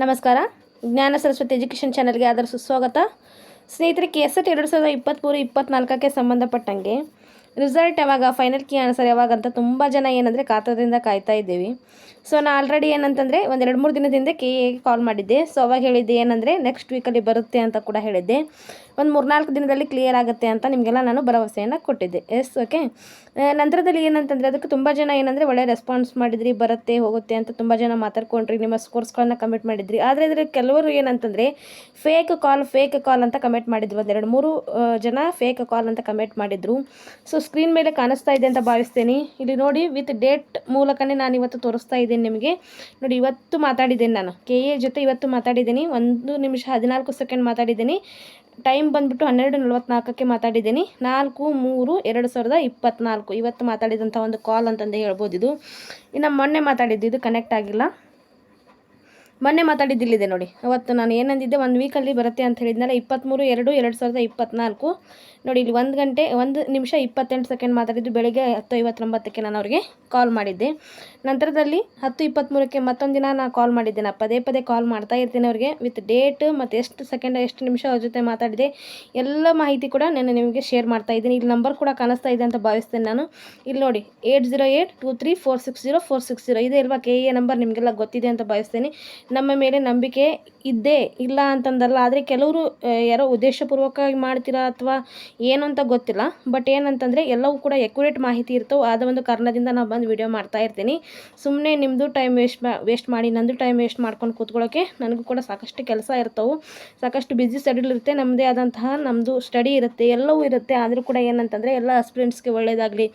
ನಮಸ್ಕಾರ. ಜ್ಞಾನ ಸರಸ್ವತಿ ಎಜುಕೇಷನ್ ಚಾನಲ್ಗೆ ಅದರ ಸುಸ್ವಾಗತ. ಸ್ನೇಹಿತರೆ ಕೆ ಎಸ್ ಎಟ್ ಎರಡು ಸಾವಿರದ ಇಪ್ಪತ್ತ್ಮೂರು ಇಪ್ಪತ್ತ್ನಾಲ್ಕಕ್ಕೆ ಸಂಬಂಧಪಟ್ಟಂಗೆ ರಿಸಲ್ಟ್ ಯಾವಾಗ ಫೈನಲ್ ಕೀ ಆನ್ಸರ್ ಯಾವಾಗ ಅಂತ ತುಂಬ ಜನ ಏನಂದರೆ ಕಾತರದಿಂದ ಕಾಯ್ತಾ ಇದ್ದೀವಿ. ಸೊ ನಾನು ಆಲ್ರೆಡಿ ಏನಂತಂದರೆ ಒಂದು ಎರಡು ಮೂರು ದಿನದಿಂದ ಕೆ ಎಗೆ ಕಾಲ್ ಮಾಡಿದ್ದೆ. ಸೊ ಅವಾಗ ಹೇಳಿದ್ದೆ ಏನಂದರೆ ನೆಕ್ಸ್ಟ್ ವೀಕಲ್ಲಿ ಬರುತ್ತೆ ಅಂತ ಕೂಡ ಹೇಳಿದ್ದೆ. ಒಂದು ಮೂರ್ನಾಲ್ಕು ದಿನದಲ್ಲಿ ಕ್ಲಿಯರ್ ಆಗುತ್ತೆ ಅಂತ ನಿಮಗೆಲ್ಲ ನಾನು ಭರವಸೆಯನ್ನು ಕೊಟ್ಟಿದ್ದೆ. ಎಸ್ ಓಕೆ ನಂತರದಲ್ಲಿ ಏನಂತಂದರೆ ಅದಕ್ಕೆ ತುಂಬ ಜನ ಏನಂದರೆ ಒಳ್ಳೆ ರೆಸ್ಪಾನ್ಸ್ ಮಾಡಿದ್ರಿ, ಬರುತ್ತೆ, ಹೋಗುತ್ತೆ ಅಂತ ತುಂಬ ಜನ ಮಾತಾಡ್ಕೊಂಡ್ರಿ, ನಿಮ್ಮ ಸ್ಕೋರ್ಸ್ಗಳನ್ನ ಕಮೆಂಟ್ ಮಾಡಿದ್ರಿ. ಆದರೆ ಇದರಲ್ಲಿ ಕೆಲವರು ಏನಂತಂದರೆ ಫೇಕ್ ಕಾಲ್ ಫೇಕ್ ಕಾಲ್ ಅಂತ ಕಮೆಂಟ್ ಮಾಡಿದ್ರು. ಒಂದು ಎರಡು ಮೂರು ಜನ ಫೇಕ್ ಕಾಲ್ ಅಂತ ಕಮೆಂಟ್ ಮಾಡಿದ್ರು. ಸೊ ಸ್ಕ್ರೀನ್ ಮೇಲೆ ಕಾಣಿಸ್ತಾ ಇದೆ ಅಂತ ಭಾವಿಸ್ತೇನೆ. ಇಲ್ಲಿ ನೋಡಿ ವಿತ್ ಡೇಟ್ ಮೂಲಕನೇ ನಾನು ಇವತ್ತು ತೋರಿಸ್ತಾ ಇದ್ದೀನಿ ನಿಮಗೆ. ನೋಡಿ, ಇವತ್ತು ಮಾತಾಡಿದ್ದೀನಿ ನಾನು. ಕೆ ಎ ಜೊತೆ ಇವತ್ತು ಮಾತಾಡಿದ್ದೀನಿ. ಒಂದು ನಿಮಿಷ ಹದಿನಾಲ್ಕು ಸೆಕೆಂಡ್ ಮಾತಾಡಿದ್ದೀನಿ. ಟೈಮ್ ಬಂದ್ಬಿಟ್ಟು ಹನ್ನೆರಡು ನಲ್ವತ್ನಾಲ್ಕಕ್ಕೆ ಮಾತಾಡಿದ್ದೀನಿ. ನಾಲ್ಕು, ಮೂರು, ಎರಡು ಸಾವಿರದ ಇಪ್ಪತ್ತ್ನಾಲ್ಕು ಇವತ್ತು ಮಾತಾಡಿದಂಥ ಒಂದು ಕಾಲ್ ಅಂತಂದು ಹೇಳ್ಬೋದು ಇದು. ಇನ್ನು ಮೊನ್ನೆ ಮಾತಾಡಿದ್ದು ಇದು ಕನೆಕ್ಟ್ ಆಗಿಲ್ಲ. ಮೊನ್ನೆ ಮಾತಾಡಿದ್ದಿಲ್ಲಿದೆ ನೋಡಿ. ಅವತ್ತು ನಾನು ಏನಂದಿದ್ದೆ, ಒಂದು ವೀಕಲ್ಲಿ ಬರುತ್ತೆ ಅಂತ ಹೇಳಿದ್ನಲ್ಲ ಇಪ್ಪತ್ತ್ಮೂರು ಎರಡು ಎರಡು ಸಾವಿರದ ಇಪ್ಪತ್ನಾಲ್ಕು. ನೋಡಿ, ಇಲ್ಲಿ ಒಂದು ಗಂಟೆ, ಒಂದು ನಿಮಿಷ ಇಪ್ಪತ್ತೆಂಟು ಸೆಕೆಂಡ್ ಮಾತಾಡಿದ್ದು, ಬೆಳಗ್ಗೆ ಹತ್ತು ಐವತ್ತೊಂಬತ್ತಕ್ಕೆ ನಾನು ಅವ್ರಿಗೆ ಕಾಲ್ ಮಾಡಿದ್ದೆ. ನಂತರದಲ್ಲಿ ಹತ್ತು ಇಪ್ಪತ್ತ್ಮೂರಕ್ಕೆ ಮತ್ತೊಂದು ದಿನ ನಾನು ಕಾಲ್ ಮಾಡಿದ್ದೆ ನಾನು ಪದೇ ಪದೇ ಕಾಲ್ ಮಾಡ್ತಾ ಇರ್ತೀನಿ ಅವ್ರಿಗೆ. ವಿತ್ ಡೇಟ್ ಮತ್ತು ಎಷ್ಟು ಸೆಕೆಂಡ್ ಎಷ್ಟು ನಿಮಿಷ ಅವ್ರ ಜೊತೆ ಮಾತಾಡಿದೆ, ಎಲ್ಲ ಮಾಹಿತಿ ಕೂಡ ನಾನು ನಿಮಗೆ ಶೇರ್ ಮಾಡ್ತಾ ಇದ್ದೀನಿ. ಇಲ್ಲಿ ನಂಬರ್ ಕೂಡ ಕಾಣಿಸ್ತಾ ಇದೆ ಅಂತ ಭಾವಿಸ್ತೇನೆ ನಾನು. ಇಲ್ಲಿ ನೋಡಿ eight zero eight two three four six zero four six zero ಇದೆ ಇಲ್ವಾ ಕೆ ಎ ನಂಬರ್ ನಿಮಗೆಲ್ಲ ಗೊತ್ತಿದೆ ಅಂತ ಭಾವಿಸ್ತೇನೆ. ನಮ್ಮ ಮೇಲೆ ನಂಬಿಕೆ ಇದ್ದೇ ಇಲ್ಲ ಅಂತಂದಲ್ಲ, ಆದರೆ ಕೆಲವರು ಯಾರೋ ಉದ್ದೇಶಪೂರ್ವಕವಾಗಿ ಮಾಡ್ತೀರಾ ಅಥವಾ ಏನು ಅಂತ ಗೊತ್ತಿಲ್ಲ, ಬಟ್ ಏನಂತಂದರೆ ಎಲ್ಲವೂ ಕೂಡ ಎಕ್ಯುರೇಟ್ ಮಾಹಿತಿ ಇರ್ತವೆ. ಆದ ಒಂದು ಕಾರಣದಿಂದ ನಾನು ಬಂದು ವಿಡಿಯೋ ಮಾಡ್ತಾ ಇರ್ತೀನಿ. ಸುಮ್ಮನೆ ನಿಮ್ಮದು ಟೈಮ್ ವೇಸ್ಟ್ ವೇಸ್ಟ್ ಮಾಡಿ, ನಂದು ಟೈಮ್ ವೇಸ್ಟ್ ಮಾಡ್ಕೊಂಡು ಕೂತ್ಕೊಳ್ಳೋಕೆ ನನಗೂ ಕೂಡ ಸಾಕಷ್ಟು ಕೆಲಸ ಇರ್ತವೆ. ಸಾಕಷ್ಟು ಬ್ಯುಸಿ ಶೆಡ್ಯೂಲ್ ಇರುತ್ತೆ. ನಮ್ಮದೇ ಆದಂತಹ ನಮ್ಮದು ಸ್ಟಡಿ ಇರುತ್ತೆ. ಎಲ್ಲವೂ ಇರುತ್ತೆ. ಆದರೂ ಕೂಡ ಏನಂತಂದರೆ ಎಲ್ಲ ಅಸ್ಪಿರೆಂಟ್ಸ್ಗೆ ಒಳ್ಳೆಯದಾಗಲಿ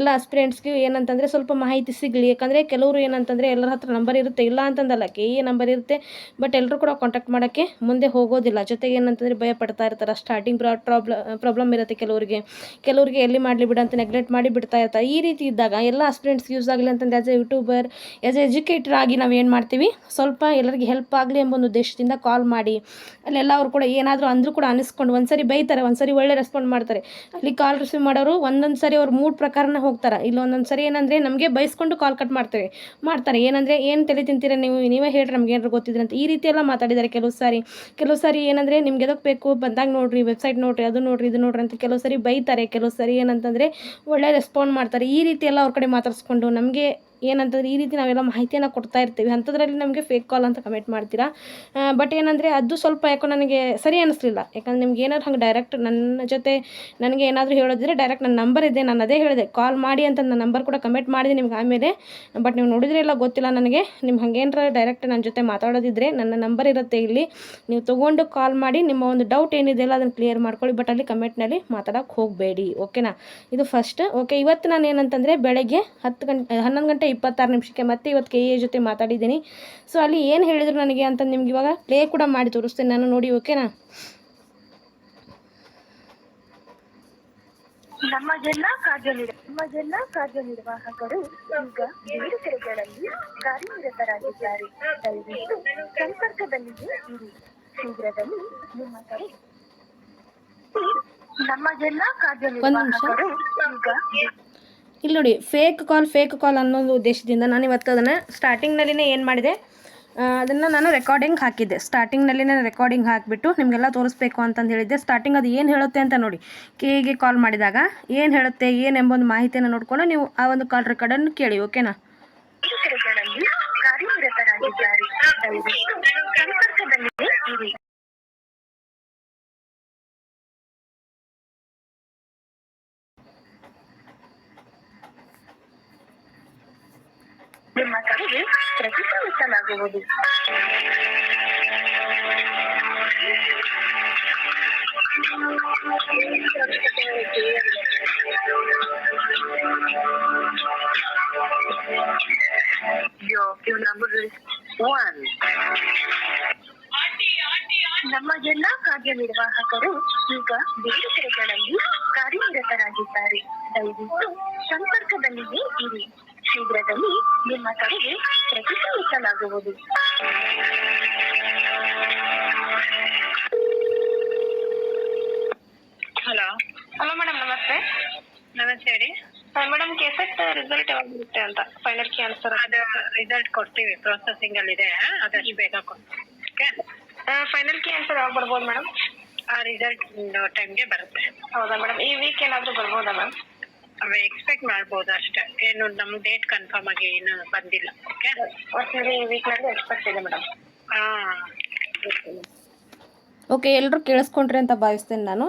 ಎಲ್ಲ ಅಸ್ಪಿರೆಂಟ್ಸ್ಗೆ ಏನಂತಂದರೆ ಸ್ವಲ್ಪ ಮಾಹಿತಿ ಸಿಗಲಿ. ಯಾಕಂದರೆ ಕೆಲವರು ಏನಂತಂದರೆ ಎಲ್ಲರ ಹತ್ರ ನಂಬರ್ ಇರುತ್ತೆ. ಇಲ್ಲ ಅಂತಂದಲ್ಲ, ಕೆ ಎ ನಂಬರ್ ಇರುತ್ತೆ ಬಟ್ ಎಲ್ಲರೂ ಕೂಡ ಕಾಂಟ್ಯಾಕ್ಟ್ ಮಾಡೋಕ್ಕೆ ಮುಂದೆ ಹೋಗೋದಿಲ್ಲ. ಜೊತೆಗೆ ಏನಂತಂದರೆ ಭಯ ಪಡ್ತಾ ಇರ್ತಾರೆ. ಸ್ಟಾರ್ಟಿಂಗ್ ಪ್ರಾಬ್ಲಮ್ ಪ್ರಾಬ್ಲಮ್ ಇರುತ್ತೆ ಕೆಲವರಿಗೆ. ಕೆಲವರಿಗೆ ಎಲ್ಲಿ ಮಾಡಲಿ ಬಿಡ ಅಂತ ನೆಗ್ಲೆಕ್ಟ್ ಮಾಡಿ ಬಿಡ್ತಾ ಇರ್ತಾರೆ ಈ ರೀತಿ ಇದ್ದಾಗ ಎಲ್ಲ ಸ್ಟೂಡೆಂಟ್ಸ್ ಯೂಸ್ ಆಗಲಿ ಅಂತಂದರೆ as a YouTuber as a educator ಆಗಿ ನಾವು ಏನು ಮಾಡ್ತೀವಿ? ಸ್ವಲ್ಪ ಎಲ್ಲರಿಗೆ ಹೆಲ್ಪ್ ಆಗಲಿ ಎಂಬ ಒಂದು ಉದ್ದೇಶದಿಂದ ಕಾಲ್ ಮಾಡಿ. ಅಲ್ಲೆಲ್ಲ ಅವ್ರು ಕೂಡ ಏನಾದರೂ ಅಂದರೂ ಕೂಡ ಅನಿಸ್ಕೊಂಡು ಒಂದ್ಸರಿ ಬೈತಾರೆ. ಒಂದ್ಸರಿ ಒಳ್ಳೆ ರೆಸ್ಪಾಂಡ್ ಮಾಡ್ತಾರೆ. ಅಲ್ಲಿ ಕಾಲ್ ರಿಸೀವ್ ಮಾಡೋರು ಒಂದೊಂದು ಸರಿ ಅವ್ರ ಮೂಡ್ ಪ್ರಕಾರನ ಹೋಗ್ತಾರೆ. ಇಲ್ಲ ಒಂದೊಂದು ಸರಿ ಏನಂದರೆ ನಮಗೆ ಬೈಸ್ಕೊಂಡು ಕಾಲ್ ಕಟ್ ಮಾಡ್ತಾರೆ. ಮಾಡ್ತಾರೆ. ಏನಂದರೆ ಏನು ತಲೆ ತಿಂತೀರ ನೀವು? ನೀವೇ ಹೇಳ್ರಿ ನಮ್ಗೆ ಏನಾರು ಗೊತ್ತಿದ್ರಂತ ಈ ರೀತಿ ಎಲ್ಲ ಮಾತಾಡಿದ್ದಾರೆ ಕೆಲವು ಸಾರಿ. ಕೆಲವು ಸಾರಿ ಏನಂದ್ರೆ ನಿಮ್ಗೆ ಎದಕ್ಕೆ ಬೇಕು? ಬಂದಾಗ ನೋಡ್ರಿ ವೆಬ್ಸೈಟ್ ನೋಡ್ರಿ, ಅದು ನೋಡ್ರಿ, ಇದು ನೋಡ್ರಿ ಅಂತ ಕೆಲವು ಸಾರಿ ಬೈತಾರೆ. ಕೆಲವು ಸಾರಿ ಏನಂತಂದ್ರೆ ಒಳ್ಳೆ ರೆಸ್ಪಾಂಡ್ ಮಾಡ್ತಾರೆ. ಈ ರೀತಿ ಎಲ್ಲ ಅವ್ರ ಕಡೆ ಮಾತಾಡಿಸ್ಕೊಂಡು ನಮಗೆ ಏನಂತಂದ್ರೆ ಈ ರೀತಿ ನಾವೆಲ್ಲ ಮಾಹಿತಿಯನ್ನು ಕೊಡ್ತಾ ಇರ್ತೀವಿ. ಅಂಥದ್ರಲ್ಲಿ ನಮಗೆ ಫೇಕ್ ಕಾಲ್ ಅಂತ ಕಮೆಂಟ್ ಮಾಡ್ತೀರಾ? ಬಟ್ ಏನಂದರೆ ಅದು ಸ್ವಲ್ಪ ಯಾಕೋ ನನಗೆ ಸರಿ ಅನಿಸ್ಲಿಲ್ಲ. ಯಾಕಂದ್ರೆ ನಿಮ್ಗೆ ಏನಾದ್ರು ಹಂಗೆ ಡೈರೆಕ್ಟ್ ನನ್ನ ಜೊತೆ ನನಗೆ ಏನಾದರೂ ಹೇಳೋದಿದ್ರೆ ಡೈರೆಕ್ಟ್ ನನ್ನ ನಂಬರ್ ಇದೆ, ನಾನು ಅದೇ ಹೇಳಿದೆ ಕಾಲ್ ಮಾಡಿ ಅಂತ ನನ್ನ ನಂಬರ್ ಕೂಡ ಕಮೆಂಟ್ ಮಾಡಿದೆ ನಿಮ್ಗೆ ಆಮೇಲೆ. ಬಟ್ ನೀವು ನೋಡಿದ್ರೆ ಎಲ್ಲ ಗೊತ್ತಿಲ್ಲ ನನಗೆ. ನಿಮ್ಮ ಹಂಗೇನಾರ ಡೈರೆಕ್ಟ್ ನನ್ನ ಜೊತೆ ಮಾತಾಡೋದಿದ್ರೆ ನನ್ನ ನಂಬರ್ ಇರುತ್ತೆ ಇಲ್ಲಿ. ನೀವು ತೊಗೊಂಡು ಕಾಲ್ ಮಾಡಿ ನಿಮ್ಮ ಒಂದು ಡೌಟ್ ಏನಿದೆಯಲ್ಲ ಅದನ್ನು ಕ್ಲಿಯರ್ ಮಾಡ್ಕೊಳ್ಳಿ. ಬಟ್ ಅಲ್ಲಿ ಕಮೆಂಟ್ನಲ್ಲಿ ಮಾತಾಡೋಕೆ ಹೋಗಬೇಡಿ. ಓಕೆನಾ ಇದು ಫಸ್ಟ್ ಓಕೆ ಇವತ್ತು ನಾನು ಏನಂತಂದರೆ ಬೆಳಗ್ಗೆ ಹತ್ತು ಗಂಟೆ, ಹನ್ನೊಂದು ಗಂಟೆ ಇಪ್ಪತ್ತಾರು ನಿಮಿಷಕ್ಕೆ ಮತ್ತೆ ಇವತ್ತು ಕೆ ಎ ಜೊತೆ ಮಾತಾಡಿದ್ದೀನಿ. ಸೊ ಅಲ್ಲಿ ಏನು ಹೇಳಿದ್ರು ನನಗೆ ಅಂತ ನಿಮ್ಗೆ ಇವಾಗ ಪ್ಲೇ ಕೂಡ ಮಾಡಿ ತೋರಿಸ್ತೇನೆ ನಾನು ನೋಡಿ ಓಕೆನಾ ನಮ್ಮ ಜಿಲ್ಲಾ ಕಾರ್ಯನಿರ್ ನಮ್ಮ ಜಿಲ್ಲಾ ಕಾರ್ಯನಿರ್ವಾಹಕರು ಈಗ ಬೇರೆ ಕಡೆಗಳಲ್ಲಿ ಕಾರ್ಯನಿರತರಾಗಿದ್ದಾರೆ. ದಯವಿಟ್ಟು ಸಂಪರ್ಕದಲ್ಲಿಯೇ ಇರಿ. ಶೀಘ್ರದಲ್ಲಿ ನಿಮ್ಮ ಕಡೆ. ನಮ್ಮ ಜಿಲ್ಲಾ ಕಾರ್ಯನಿರ್ವಾಹಕರು ಈಗ ಇಲ್ಲಿ ನೋಡಿ ಫೇಕ್ ಕಾಲ್ ಫೇಕ್ ಕಾಲ್ ಅನ್ನೋ ಉದ್ದೇಶದಿಂದ ನಾನು ಇವತ್ತು ಅದನ್ನು ಸ್ಟಾರ್ಟಿಂಗ್ನಲ್ಲಿನೇ ಏನು ಮಾಡಿದೆ ಅದನ್ನು ನಾನು ರೆಕಾರ್ಡಿಂಗ್ ಹಾಕಿದ್ದೆ ಸ್ಟಾರ್ಟಿಂಗ್ನಲ್ಲಿನೇ ರೆಕಾರ್ಡಿಂಗ್ ಹಾಕಿಬಿಟ್ಟು ನಿಮಗೆಲ್ಲ ತೋರಿಸ್ಬೇಕು ಅಂತಂದು ಹೇಳಿದ್ದೆ ಸ್ಟಾರ್ಟಿಂಗ್ ಅದು ಏನು ಹೇಳುತ್ತೆ ಅಂತ ನೋಡಿ ಕೆಗೆ ಕಾಲ್ ಮಾಡಿದಾಗ ಏನು ಹೇಳುತ್ತೆ ಏನು ಎಂಬೊಂದು ಮಾಹಿತಿಯನ್ನು ನೋಡಿಕೊಂಡು ನೀವು ಆ ಒಂದು ಕಾಲ್ ರೆಕಾರ್ಡನ್ನು ಕೇಳಿ ಓಕೆನಾ ಕಾರ್ಯನಿರತರಾಗಿದ್ದಾರೆ ಪ್ರತಿಕ್ರಿಯಿಸಲಾಗುವುದು Your your number is one. ನಮ್ಮ ಎಲ್ಲಾ ಕಾರ್ಯನಿರ್ವಾಹಕರು ಈಗ ಬೇರೆ ಕಡೆಗಳಲ್ಲಿ ಕಾರ್ಯನಿರತರಾಗಿದ್ದಾರೆ ದಯವಿಟ್ಟು ಕೆಸೆಟ್ ಆಗಿರುತ್ತೆ ಅಂತ. ಫೈನಲ್ ಕಿ ಆನ್ಸರ್ ಅದು ರಿಸಲ್ಟ್ ಕೊಡ್ತೀವಿ ಪ್ರೊಸೆಸಿಂಗ್ ಅಲ್ಲಿ ಇದೆ ಅದಷ್ಟು ಬೇಗ ಕೊಡ್ತೀವಿ. ಓಕೆ ಫೈನಲ್ ಕಿ ಆನ್ಸರ್ ಯಾವಾಗ ಬರ್ಬೋದು ಮೇಡಮ್ ಆ ರಿಸಲ್ಟ್ ಟೈಮ್ಗೆ ಬರುತ್ತೆ. ಹೌದಾ ಮೇಡಮ್ ಈ ವೀಕ್ ಏನಾದರೂ ಬರ್ಬೋದಾ ಮ್ಯಾಮ್ ಅವೆ ಎಕ್ಸ್ಪೆಕ್ಟ್ ಮಾಡ್ಬೋದು ಅಷ್ಟೇ. ಏನು ನಮ್ಮ ಡೇಟ್ ಕನ್ಫರ್ಮ್ ಆಗಿ ಏನು ಬಂದಿಲ್ಲ. ಓಕೆ ಒಟ್ಟಿನಲ್ಲಿ ಈ ವೀಕ್ನಲ್ಲಿ ಎಕ್ಸ್ಪೆಕ್ಟ್ ಇದೆ ಮೇಡಮ್ ಹಾಂ. ಓಕೆ ಎಲ್ಲರೂ ಕೇಳಿಸ್ಕೊಂಡ್ರಿ ಅಂತ ಭಾವಿಸ್ತೇನೆ ನಾನು.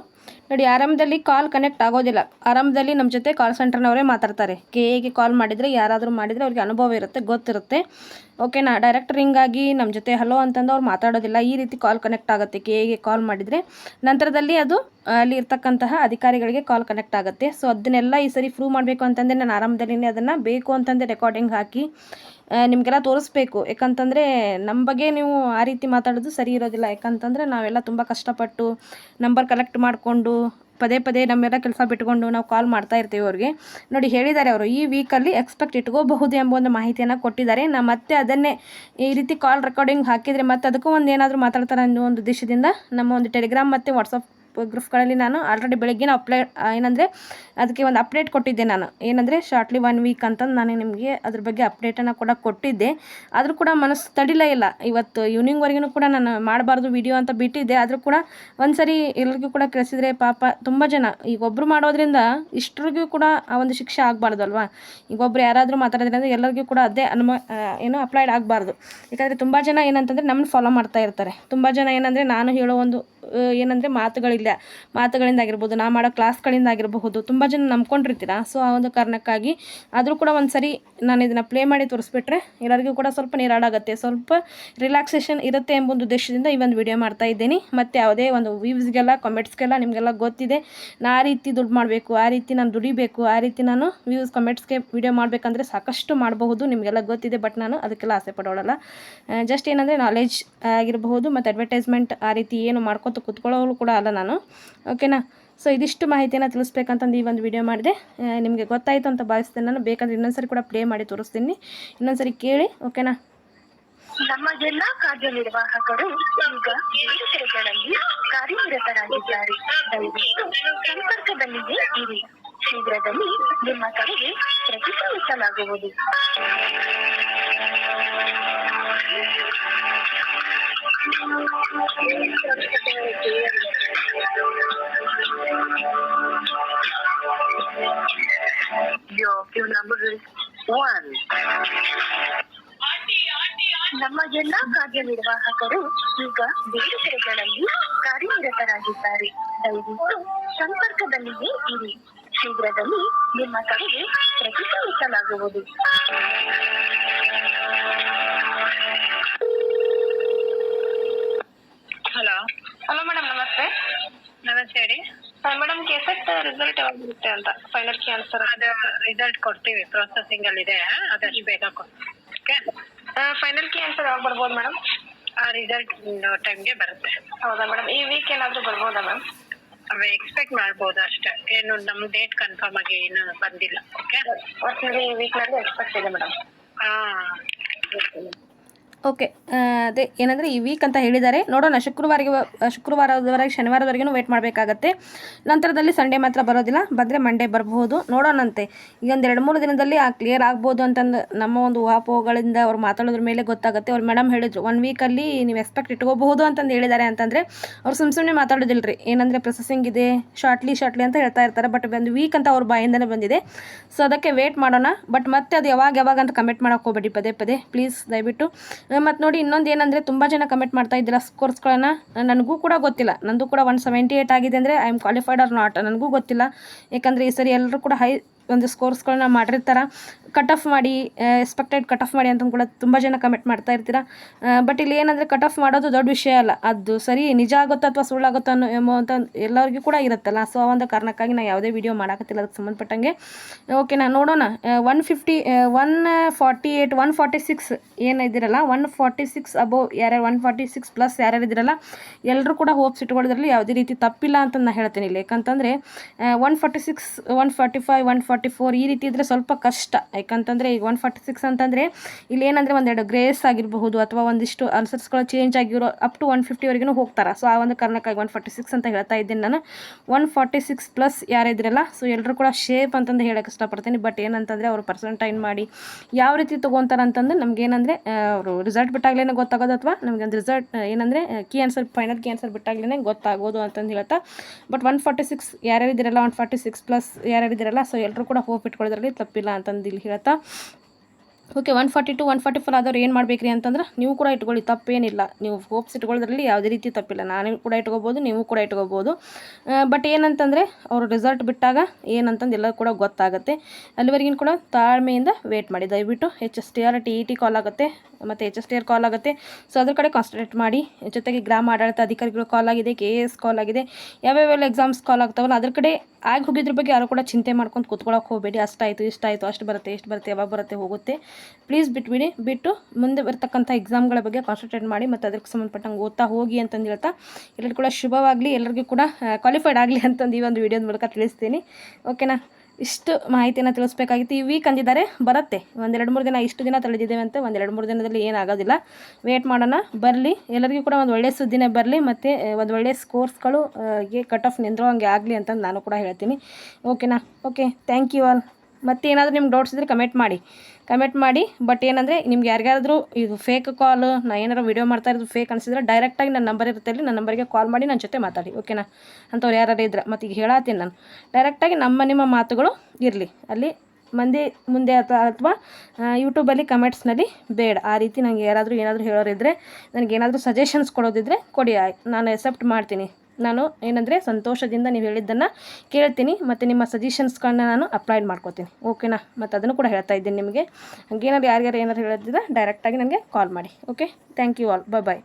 ನೋಡಿ, ಆರಂಭದಲ್ಲಿ ಕಾಲ್ ಕನೆಕ್ಟ್ ಆಗೋದಿಲ್ಲ. ಆರಂಭದಲ್ಲಿ ನಮ್ಮ ಜೊತೆ ಕಾಲ್ ಸೆಂಟರ್ನವರೇ ಮಾತಾಡ್ತಾರೆ. ಕೆ ಎಗೆ ಕಾಲ್ ಮಾಡಿದರೆ, ಯಾರಾದರೂ ಮಾಡಿದರೆ ಅವ್ರಿಗೆ ಅನುಭವ ಇರುತ್ತೆ, ಗೊತ್ತಿರುತ್ತೆ. ಓಕೆನಾ ಡೈರೆಕ್ಟ್ ರಿಂಗ್ ಆಗಿ ನಮ್ಮ ಜೊತೆ ಹಲೋ ಅಂತಂದು ಅವ್ರು ಮಾತಾಡೋದಿಲ್ಲ. ಈ ರೀತಿ ಕಾಲ್ ಕನೆಕ್ಟ್ ಆಗುತ್ತೆ, ಕೆ ಎಗೆ ಕಾಲ್ ಮಾಡಿದರೆ. ನಂತರದಲ್ಲಿ ಅದು ಅಲ್ಲಿ ಇರ್ತಕ್ಕಂತಹ ಅಧಿಕಾರಿಗಳಿಗೆ ಕಾಲ್ ಕನೆಕ್ಟ್ ಆಗುತ್ತೆ. ಸೊ ಅದನ್ನೆಲ್ಲ ಈ ಸರಿ ಪ್ರೂವ್ ಮಾಡಬೇಕು ಅಂತಂದರೆ, ನಾನು ಆರಂಭದಲ್ಲಿನೇ ಅದನ್ನು ಬೇಕು ಅಂತಂದರೆ ರೆಕಾರ್ಡಿಂಗ್ ಹಾಕಿ ನಿಮಗೆಲ್ಲ ತೋರಿಸ್ಬೇಕು. ಯಾಕಂತಂದರೆ ನಮ್ಮ ಬಗ್ಗೆ ನೀವು ಆ ರೀತಿ ಮಾತಾಡೋದು ಸರಿ ಇರೋದಿಲ್ಲ. ಯಾಕಂತಂದರೆ ನಾವೆಲ್ಲ ತುಂಬ ಕಷ್ಟಪಟ್ಟು ನಂಬರ್ ಕಲೆಕ್ಟ್ ಮಾಡಿಕೊಂಡು, ಪದೇ ಪದೇ ನಮ್ಮೆಲ್ಲ ಕೆಲಸ ಬಿಟ್ಕೊಂಡು ನಾವು ಕಾಲ್ ಮಾಡ್ತಾ ಇರ್ತೀವಿ ಅವ್ರಿಗೆ. ನೋಡಿ, ಹೇಳಿದ್ದಾರೆ ಅವರು, ಈ ವೀಕಲ್ಲಿ ಎಕ್ಸ್ಪೆಕ್ಟ್ ಇಟ್ಕೋಬಹುದು ಎಂಬ ಒಂದು ಮಾಹಿತಿಯನ್ನು ಕೊಟ್ಟಿದ್ದಾರೆ. ನಾ ಮತ್ತೆ ಅದನ್ನೇ ಈ ರೀತಿ ಕಾಲ್ ರೆಕಾರ್ಡಿಂಗ್ ಹಾಕಿದರೆ ಮತ್ತೆ ಅದಕ್ಕೂ ಒಂದು ಏನಾದರೂ ಮಾತಾಡ್ತಾರೆ ಅನ್ನೋ ಒಂದು ಉದ್ದೇಶದಿಂದ ನಮ್ಮ ಒಂದು ಟೆಲಿಗ್ರಾಮ್ ಮತ್ತು ವಾಟ್ಸಪ್ ಗ್ರೂಪ್ಗಳಲ್ಲಿ ನಾನು ಆಲ್ರೆಡಿ ಬೆಳಗ್ಗೆ ಅಪ್ಲೈ ಏನಂದರೆ ಅದಕ್ಕೆ ಒಂದು ಅಪ್ಡೇಟ್ ಕೊಟ್ಟಿದ್ದೆ ನಾನು. ಏನಂದರೆ ಶಾರ್ಟ್ಲಿ ಒನ್ ವೀಕ್ ಅಂತಂದು ನಾನು ನಿಮಗೆ ಅದ್ರ ಬಗ್ಗೆ ಅಪ್ಡೇಟನ್ನು ಕೂಡ ಕೊಟ್ಟಿದ್ದೆ. ಆದರೂ ಕೂಡ ಮನಸ್ಸು ತಡಿಲ್ಲ ಇಲ್ಲ. ಇವತ್ತು ಈವ್ನಿಂಗ್ವರೆಗೂ ಕೂಡ ನಾನು ಮಾಡಬಾರ್ದು ವಿಡಿಯೋ ಅಂತ ಬಿಟ್ಟಿದ್ದೆ. ಆದರೂ ಕೂಡ ಒಂದು ಸರಿ ಎಲ್ಲರಿಗೂ ಕೂಡ ಕಳಿಸಿದ್ರೆ ಪಾಪ ತುಂಬ ಜನ. ಈಗ ಒಬ್ಬರು ಮಾಡೋದ್ರಿಂದ ಇಷ್ಟರಿಗೂ ಕೂಡ ಆ ಒಂದು ಶಿಕ್ಷೆ ಆಗಬಾರ್ದು ಅಲ್ವಾ? ಈಗ ಒಬ್ರು ಯಾರಾದರೂ ಮಾತಾಡೋದ್ರಿಂದ ಎಲ್ಲರಿಗೂ ಕೂಡ ಅದೇ ಅನುಮ ಏನು ಅಪ್ಲೈಡ್ ಆಗಬಾರ್ದು. ಯಾಕಂದರೆ ತುಂಬ ಜನ ಏನಂತಂದರೆ ನಮ್ಮನ್ನು ಫಾಲೋ ಮಾಡ್ತಾ ಇರ್ತಾರೆ. ತುಂಬ ಜನ ಏನಂದರೆ ನಾನು ಹೇಳೋ ಒಂದು ಏನಂದರೆ ಮಾತುಗಳಿಲ್ಲ. ಮಾತುಗಳಿಂದ ಆಗಿರ್ಬೋದು, ನಾ ಮಾಡೋ ಕ್ಲಾಸ್ಗಳಿಂದ ಆಗಿರಬಹುದು, ತುಂಬ ಜನ ನಂಬ್ಕೊಂಡಿರ್ತೀರ? ಸೊ ಆ ಒಂದು ಕಾರಣಕ್ಕಾಗಿ ಆದರೂ ಕೂಡ ಒಂದು ಸರಿ ನಾನು ಇದನ್ನು ಪ್ಲೇ ಮಾಡಿ ತೋರಿಸ್ಬಿಟ್ರೆ ಎಲ್ಲರಿಗೂ ಕೂಡ ಸ್ವಲ್ಪ ನಿರಾಳಾಗುತ್ತೆ ಸ್ವಲ್ಪ ರಿಲ್ಯಾಕ್ಸೇಷನ್ ಇರುತ್ತೆ ಎಂಬ ಒಂದು ಉದ್ದೇಶದಿಂದ ಈ ಒಂದು ವಿಡಿಯೋ ಮಾಡ್ತಾ ಇದ್ದೀನಿ. ಮತ್ತು ಯಾವುದೇ ಒಂದು ವ್ಯೂವ್ಸ್ಗೆಲ್ಲ ಕಮೆಂಟ್ಸ್ಗೆಲ್ಲ ನಿಮಗೆಲ್ಲ ಗೊತ್ತಿದೆ. ನಾ ರೀತಿ ದುಡ್ಡು ಮಾಡಬೇಕು, ಆ ರೀತಿ ನಾನು ದುಡಿಬೇಕು, ಆ ರೀತಿ ನಾನು ವ್ಯೂಸ್ ಕಮೆಂಟ್ಸ್ಗೆ ವಿಡಿಯೋ ಮಾಡಬೇಕಂದ್ರೆ ಸಾಕಷ್ಟು ಮಾಡಬಹುದು. ನಿಮಗೆಲ್ಲ ಗೊತ್ತಿದೆ ಬಟ್ ನಾನು ಅದಕ್ಕೆಲ್ಲ ಆಸೆ ಪಡೋಳಲ್ಲ. ಜಸ್ಟ್ ಏನಂದರೆ ನಾಲೆಜ್ ಆಗಿರಬಹುದು, ಮತ್ತು ಅಡ್ವರ್ಟೈಸ್ಮೆಂಟ್ ಆ ರೀತಿ ಏನು ಮಾಡ್ಕೊತ ಕೂತ್ಕೊಳ್ಳೋರು ಕೂಡ ಅಲ್ಲ ನಾನು. ಓಕೆನಾ ಸೊ ಇದಿಷ್ಟು ಮಾಹಿತಿಯನ್ನು ತಿಳಿಸ್ಬೇಕಂತಂದು ಈ ಒಂದು ವಿಡಿಯೋ ಮಾಡಿದೆ. ನಿಮಗೆ ಗೊತ್ತಾಯಿತು ಅಂತ ಭಾವಿಸ್ತೇನೆ ನಾನು. ಬೇಕಂದ್ರೆ ಇನ್ನೊಂದ್ಸರಿ ಕೂಡ ಪ್ಲೇ ಮಾಡಿ ತೋರಿಸ್ತೀನಿ. ಇನ್ನೊಂದ್ಸರಿ ಕೇಳಿ ಓಕೆನಾ ನಮ್ಮ ಎಲ್ಲಾ ಕಾರ್ಯನಿರ್ವಾಹಕರು ಈಗ ವಿಷಯಗಳಲ್ಲಿ ಕಾರ್ಯನಿರತರಾಗಿದ್ದಾರೆ. ಸಂಪರ್ಕದಲ್ಲಿಯೇ ಇರಿ. ಶೀಘ್ರದಲ್ಲಿ ನಿಮ್ಮ ಕಡೆಗೆ ಪ್ರತಿಕ್ರಿಯಿಸಲಾಗುವುದು. Your queue number is one. ನಮ್ಮ ಎಲ್ಲಾ ಕಾರ್ಯನಿರ್ವಾಹಕರು ಈಗ ಬೇರೆ ಕಡೆಗಳಲ್ಲಿ ಕಾರ್ಯನಿರತರಾಗಿದ್ದಾರೆ ದಯವಿಟ್ಟು ಸಂಪರ್ಕದಲ್ಲಿಯೇ ಇರಿ ಶೀಘ್ರದಲ್ಲಿ ನಿಮ್ಮ ಕಡೆಗೆ ಪ್ರತಿಕ್ರಿಯಿಸಲಾಗುವುದು ಹಲೋ ಹಲೋ ಮೇಡಮ್ ನಮಸ್ತೆ ನಮಸ್ತೆ ಹೇಳಿ. ಮೇಡಮ್ ಕೆಸೆಟ್ ರಿಸಲ್ಟ್ ಯಾವಾಗ ಬರುತ್ತೆ ಅಂತ? ಫೈನಲ್ ಕಿ ಆನ್ಸರ್ ಅದು ರಿಸಲ್ಟ್ ಕೊಡ್ತೀವಿ ಪ್ರೊಸೆಸಿಂಗ್ ಅಲ್ಲಿ ಇದೆ ಅದಷ್ಟು ಬೇಗ ಕೊಡ್ತೀವಿ. ಓಕೆ ಫೈನಲ್ ಕಿ ಆನ್ಸರ್ ಯಾವಾಗ ಬರ್ಬೋದು ಮೇಡಮ್ ಆ ರಿಸಲ್ಟ್ ಟೈಮ್ಗೆ ಬರುತ್ತೆ. ಹೌದಾ ಮೇಡಮ್ ಈ ವೀಕ್ ಏನಾದರೂ ಬರ್ಬೋದಾ ಮ್ಯಾಮ್ ಅವೇ ಎಕ್ಸ್ಪೆಕ್ಟ್ ಮಾಡ್ಬೋದು ಅಷ್ಟೇ. ಏನು ನಮ್ ಡೇಟ್ ಕನ್ಫರ್ಮ್ ಆಗಿ ಏನು ಬಂದಿಲ್ಲ. ಓಕೆ ಒಟ್ಟಿನಲ್ಲಿ ಈ ವೀಕ್ನಲ್ಲಿ ಎಕ್ಸ್ಪೆಕ್ಟ್ ಇದೆ ಮೇಡಮ್ ಹಾಂ. ಓಕೆ ಅದೇ, ಏನಂದರೆ ಈ ವೀಕ್ ಅಂತ ಹೇಳಿದ್ದಾರೆ. ನೋಡೋಣ, ಶುಕ್ರವಾರಿಗೆ ಶುಕ್ರವಾರದವರೆಗೆ, ಶನಿವಾರದವರೆಗೂ ವೇಟ್ ಮಾಡಬೇಕಾಗತ್ತೆ. ನಂತರದಲ್ಲಿ ಸಂಡೇ ಮಾತ್ರ ಬರೋದಿಲ್ಲ. ಬಂದರೆ ಮಂಡೇ ಬರಬಹುದು ನೋಡೋಣಂತೆ. ಈಗ ಒಂದು ಎರಡು ಮೂರು ದಿನದಲ್ಲಿ ಆ ಕ್ಲಿಯರ್ ಆಗ್ಬೋದು ಅಂತಂದು ನಮ್ಮ ಒಂದು ಊಹಾಪೋಹಗಳಿಂದ ಅವ್ರು ಮಾತಾಡೋದ್ರ ಮೇಲೆ ಗೊತ್ತಾಗುತ್ತೆ. ಅವ್ರು ಮೇಡಮ್ ಹೇಳಿದ್ರು ಒನ್ ವೀಕಲ್ಲಿ ನೀವು ಎಕ್ಸ್ಪೆಕ್ಟ್ ಇಟ್ಕೋಬಹುದು ಅಂತಂದು ಹೇಳಿದ್ದಾರೆ ಅಂತಂದರೆ, ಅವ್ರು ಸುಮ್ಮ ಸುಮ್ಮನೆ ಮಾತಾಡೋದಿಲ್ಲ ರೀ ಏನಂದರೆ ಪ್ರೊಸೆಸಿಂಗ್ ಇದೆ ಶಾರ್ಟ್ಲಿ ಶಾರ್ಟ್ಲಿ ಅಂತ ಹೇಳ್ತಾ ಇರ್ತಾರೆ. ಬಟ್ ಒಂದು ವೀಕ್ ಅಂತ ಅವ್ರ ಬಾಯಿಂದನೇ ಬಂದಿದೆ. ಸೊ ಅದಕ್ಕೆ ವೇಟ್ ಮಾಡೋಣ. ಬಟ್ ಮತ್ತೆ ಅದು ಯಾವಾಗ ಯಾವಾಗ ಅಂತ ಕಮೆಂಟ್ ಮಾಡೋಕೆ ಹೋಗ್ಬೇಡಿ. ಪದೇ ಪದೇ ಪ್ಲೀಸ್ ದಯವಿಟ್ಟು. ಮತ್ತು ನೋಡಿ ಇನ್ನೊಂದು ಏನಂದರೆ ತುಂಬ ಜನ ಕಮೆಂಟ್ ಮಾಡ್ತಾ ಇದ್ದೀರಾ ಸ್ಕೋರ್ಸ್ಗಳನ್ನು ನನಗೂ ಕೂಡ ಗೊತ್ತಿಲ್ಲ. ನಂದು ಕೂಡ ಒನ್ ಸೆವೆಂಟಿ ಏಯ್ಟ್ ಆಗಿದೆ ಅಂದರೆ I am qualified or not ನನಗೂ ಗೊತ್ತಿಲ್ಲ. ಯಾಕಂದರೆ ಈ ಸರಿ ಎಲ್ಲರೂ ಕೂಡ ಹೈ ಒಂದು ಸ್ಕೋರ್ಸ್ಗಳನ್ನ ಮಾಡಿರ್ತಾರೆ. ಕಟ್ ಆಫ್ ಮಾಡಿ ಎಕ್ಸ್ಪೆಕ್ಟೆಡ್ ಕಟ್ ಆಫ್ ಮಾಡಿ ಅಂತ ಕೂಡ ತುಂಬ ಜನ ಕಮೆಂಟ್ ಮಾಡ್ತಾ ಇರ್ತೀರಾ. ಬಟ್ ಇಲ್ಲಿ ಏನಂದರೆ ಕಟ್ ಆಫ್ ಮಾಡೋದು ದೊಡ್ಡ ವಿಷಯ ಅಲ್ಲ. ಅದು ಸರಿ ನಿಜ ಆಗುತ್ತೋ ಅಥವಾ ಸುಳ್ಳಾಗುತ್ತೋ ಅನ್ನೋ ಎಂಬ ಅಂತ ಎಲ್ಲರಿಗೂ ಕೂಡ ಇರುತ್ತಲ್ಲ. ಸೊ ಆ ಒಂದು ಕಾರಣಕ್ಕಾಗಿ ನಾನು ಯಾವುದೇ ವಿಡಿಯೋ ಮಾಡಾಕತ್ತಿಲ್ಲ. ಅದಕ್ಕೆ ಸಂಬಂಧಪಟ್ಟಂಗೆ. ಓಕೆ ನಾನು ನೋಡೋಣ. One fifty one forty eight one forty six ಏನಿದ್ದೀರಲ್ಲ one forty six above ಯಾರ್ಯಾರು ಒನ್ ಫಾರ್ಟಿ ಸಿಕ್ಸ್ ಪ್ಲಸ್ ಯಾರ್ಯಾರು ಇದ್ದೀರಲ್ಲ? ಎಲ್ಲರೂ ಕೂಡ ಹೋಪ್ಸ್ ಇಟ್ಕೊಳ್ಳೋದ್ರಲ್ಲಿ ಯಾವುದೇ ರೀತಿ ತಪ್ಪಿಲ್ಲ ಅಂತ ನಾನು ಹೇಳ್ತೀನಿ ಇಲ್ಲಿ. ಯಾಕಂತಂದರೆ one forty six one forty five one forty four ಈ ರೀತಿ ಇದ್ದರೆ ಸ್ವಲ್ಪ ಕಷ್ಟ. ಯಾಕಂತಂದರೆ ಈಗ ಒನ್ ಫಾರ್ಟಿ ಸಿಕ್ಸ್ ಅಂತಂದರೆ ಇಲ್ಲಿ ಏನಂದರೆ ಒಂದೆರಡು ಗ್ರೇಸ್ ಆಗಿರಬಹುದು ಅಥವಾ ಒಂದಿಷ್ಟು ಆನ್ಸರ್ಸ್ಗಳು ಚೇಂಜ್ ಆಗಿರೋ ಅಪ್ ಟು ಒನ್ ಫಿಫ್ಟಿವರೆಗೂ ಹೋಗ್ತಾರೆ. ಸೊ ಆ ಒಂದು ಕಾರಣಕ್ಕಾಗಿ ಒನ್ ಫಾರ್ಟಿ ಸಿಕ್ಸ್ ಅಂತ ಹೇಳ್ತಾ ಇದ್ದೀನಿ ನಾನು. ಒನ್ ಫಾರ್ಟಿ ಸಿಕ್ಸ್ ಪ್ಲಸ್ ಯಾರಿದ್ರಲ್ಲ ಸೊ ಎಲ್ಲರೂ ಕೂಡ ಶೇಪ್ ಅಂತಂದು ಹೇಳಕ್ಕೆ ಇಷ್ಟಪಡ್ತೀನಿ. ಬಟ್ ಏನಂತಂದರೆ ಅವರು ಪರ್ಸೆಂಟೈನ್ ಮಾಡಿ ಯಾವ ರೀತಿ ತೊಗೊತಾರೆ ಅಂತಂದ್ರೆ ನಮ್ಗೆ ಏನಂದ್ರೆ ಅವರು ರಿಸಲ್ಟ್ ಬಿಟ್ಟಾಗ್ಲೇ ಗೊತ್ತಾಗೋದು ಅಥವಾ ನಮಗೆ ಒಂದು ರಿಸಲ್ಟ್ ಏನಂದರೆ key answer final key answer ಬಿಟ್ಟಾಗ್ಲೇ ಗೊತ್ತಾಗೋದು ಅಂತಂದು ಹೇಳ್ತಾ. ಬಟ್ ಒನ್ ಫಾರ್ಟಿ ಸಿಕ್ಸ್ ಯಾರ್ಯಾರು ಇದ್ದೀರಲ್ಲ ಒನ್ ಫಾರ್ಟಿ ಸಿಕ್ಸ್ ಪ್ಲಸ್ ಯಾರ್ಯಾರು ಇದ್ದೀರಲ್ಲ ಸೊ ಎಲ್ಲರೂ ಕೂಡ ಹೋಪ್ ಇಟ್ಕೊಳ್ಳೋದ್ರಲ್ಲಿ ತಪ್ಪಿಲ್ಲ ಅಂತಂದು ಇಲ್ಲಿ ಹೇಳ್ತಾ okay one forty two one forty four ಆದವ್ರು ಏನು ಮಾಡಬೇಕ್ರಿ ಅಂತಂದ್ರೆ ನೀವು ಕೂಡ ಇಟ್ಕೊಳ್ಳಿ, ತಪ್ಪೇನಿಲ್ಲ. ನೀವು ಹೋಪ್ಸ್ ಇಟ್ಕೊಳ್ಳೋದ್ರಲ್ಲಿ ಯಾವುದೇ ರೀತಿ ತಪ್ಪಿಲ್ಲ. ನಾನು ಕೂಡ ಇಟ್ಕೋಬೋದು, ನೀವು ಕೂಡ ಇಟ್ಕೋಬೋದು. ಬಟ್ ಏನಂತಂದರೆ ಅವರು ರಿಸಲ್ಟ್ ಬಿಟ್ಟಾಗ ಏನಂತಂದು ಎಲ್ಲ ಕೂಡ ಗೊತ್ತಾಗುತ್ತೆ. ಅಲ್ಲಿವರೆಗಿನ ಕೂಡ ತಾಳ್ಮೆಯಿಂದ ವೇಟ್ ಮಾಡಿ. ದಯವಿಟ್ಟು H S T R T E T call ಆಗುತ್ತೆ, ಮತ್ತು H S T R call ಆಗುತ್ತೆ. ಸೊ ಅದ್ರ ಕಡೆ ಕಾನ್ಸಂಟ್ರೇಟ್ ಮಾಡಿ. ಜೊತೆಗೆ ಗ್ರಾಮ ಆಡಳಿತ ಅಧಿಕಾರಿಗಳು ಕಾಲ್ ಆಗಿದೆ ಕೆ ಎ ಎಸ್ ಕಾಲ್ ಆಗಿದೆ. ಯಾವ್ಯಾವೆಲ್ಲ ಎಕ್ಸಾಮ್ಸ್ ಕಾಲ್ ಆಗ್ತಾವಲ್ಲ, ಅದ್ರ ಕಡೆ ಆಗಿ ಹೋಗಿದ್ರ ಬಗ್ಗೆ ಯಾರು ಕೂಡ ಚಿಂತೆ ಮಾಡ್ಕೊಂಡು ಕೂತ್ಕೊಳ್ಳೋಕೆ ಹೋಗಬೇಡಿ. ಅಷ್ಟಾಯಿತು, ಇಷ್ಟಾಯಿತು, ಅಷ್ಟು ಬರುತ್ತೆ ಎಷ್ಟು ಬರುತ್ತೆ, ಯಾವಾಗ ಬರುತ್ತೆ ಹೋಗುತ್ತೆ. ಪ್ಲೀಸ್ ಬಿಟ್ಬಿಡಿ ಬಿಟ್ಟು ಮುಂದೆ ಬರ್ತಕ್ಕಂಥ ಎಕ್ಸಾಮ್ಗಳ ಬಗ್ಗೆ ಕಾನ್ಸಂಟ್ರೇಟ್ ಮಾಡಿ ಮತ್ತು ಅದಕ್ಕೆ ಸಂಬಂಧಪಟ್ಟಂಗೆ ಓದ್ತಾ ಹೋಗಿ ಅಂತಂದು ಹೇಳ್ತಾ, ಎಲ್ಲರಿಗೂ ಕೂಡ ಶುಭವಾಗಲಿ, ಎಲ್ಲರಿಗೂ ಕೂಡ ಕ್ವಾಲಿಫೈಡ್ ಆಗಲಿ ಅಂತಂದು ಈ ಒಂದು ವಿಡಿಯೋದ ಮೂಲಕ ತಿಳಿಸ್ತೀನಿ. ಓಕೆನಾ ಇಷ್ಟು ಮಾಹಿತಿಯನ್ನು ತಿಳಿಸ್ಬೇಕಾಗಿತ್ತು. ಈ ವೀಕ್ ಅಂದಿದ್ದಾರೆ, ಬರುತ್ತೆ. ಒಂದೆರಡು ಮೂರು ದಿನ ಇಷ್ಟು ದಿನ ತಳೆದಿದ್ದೇವೆ ಅಂತ, ಒಂದೆರಡು ಮೂರು ದಿನದಲ್ಲಿ ಏನಾಗೋದಿಲ್ಲ ವೇಟ್ ಮಾಡೋಣ, ಬರಲಿ. ಎಲ್ಲರಿಗೂ ಕೂಡ ಒಂದು ಒಳ್ಳೆಯ ಸುದ್ದಿನೇ ಬರಲಿ, ಮತ್ತು ಒಂದು ಒಳ್ಳೆಯ ಸ್ಕೋರ್ಸ್ಗಳು ಕಟ್ ಆಫ್ ನಿಂದ್ರೋ ಹಂಗೆ ಆಗಲಿ ಅಂತ ನಾನು ಕೂಡ ಹೇಳ್ತೀನಿ. ಓಕೆನಾ ಓಕೆ ಥ್ಯಾಂಕ್ ಯು ಆಲ್ ಮತ್ತೆ ಏನಾದರೂ ನಿಮ್ಗೆ ಡೌಟ್ಸ್ ಇದ್ದರೆ ಕಮೆಂಟ್ ಮಾಡಿ. ಕಮೆಂಟ್ ಮಾಡಿ ಬಟ್ ಏನಂದರೆ ನಿಮ್ಗೆ ಯಾರಿಗಾದ್ರೂ ಇದು ಫೇಕ್ ಕಾಲ್ ನಾ ಏನಾರು ವೀಡಿಯೋ ಮಾಡ್ತಾ ಇರೋದು ಫೇಕ್ ಅನಿಸಿದ್ರೆ ಡೈರೆಕ್ಟಾಗಿ ನನ್ನ ನಂಬರ್ ಇರುತ್ತೆ ಅಲ್ಲಿ ನನ್ನ ನಂಬರ್ಗೆ ಕಾಲ್ ಮಾಡಿ ನನ್ನ ಜೊತೆ ಮಾತಾಡಿ ಓಕೆನಾ ಅಂಥವ್ರು ಯಾರು ಇದ್ರೆ, ಮತ್ತು ಈಗ ಹೇಳತ್ತೀನಿ ನಾನು. ಡೈರೆಕ್ಟಾಗಿ ನಮ್ಮ ನಿಮ್ಮ ಮಾತುಗಳು ಇರಲಿ. ಅಲ್ಲಿ ಮಂದಿ ಮುಂದೆ ಅಥವಾ ಅಥವಾ ಯೂಟ್ಯೂಬಲ್ಲಿ ಕಮೆಂಟ್ಸ್ನಲ್ಲಿ ಬೇಡ. ಆ ರೀತಿ ನನಗೆ ಯಾರಾದರೂ ಏನಾದರೂ ಹೇಳೋರಿದ್ದರೆ ನನಗೇನಾದರೂ ಸಜೆಷನ್ಸ್ ಕೊಡೋದಿದ್ದರೆ ಕೊಡಿ. ನಾನು ಎಕ್ಸೆಪ್ಟ್ ಮಾಡ್ತೀನಿ. ನಾನು ಏನಂದರೆ ಸಂತೋಷದಿಂದ ನೀವು ಹೇಳಿದ್ದನ್ನು ಕೇಳ್ತೀನಿ, ಮತ್ತು ನಿಮ್ಮ ಸಜೆಷನ್ಸ್ಗಳನ್ನ ನಾನು ಅಪ್ಲೈ ಮಾಡ್ಕೋತೀನಿ. ಓಕೆನಾ ಮತ್ತು ಅದನ್ನು ಕೂಡ ಹೇಳ್ತಾ ಇದ್ದೀನಿ ನಿಮಗೆ. ಹಂಗೇನಾದ್ರು ಯಾರ್ಯಾರು ಏನಾದ್ರು ಹೇಳೋದಿದ್ರೆ ಡೈರೆಕ್ಟಾಗಿ ನನಗೆ ಕಾಲ್ ಮಾಡಿ. Okay thank you all bye bye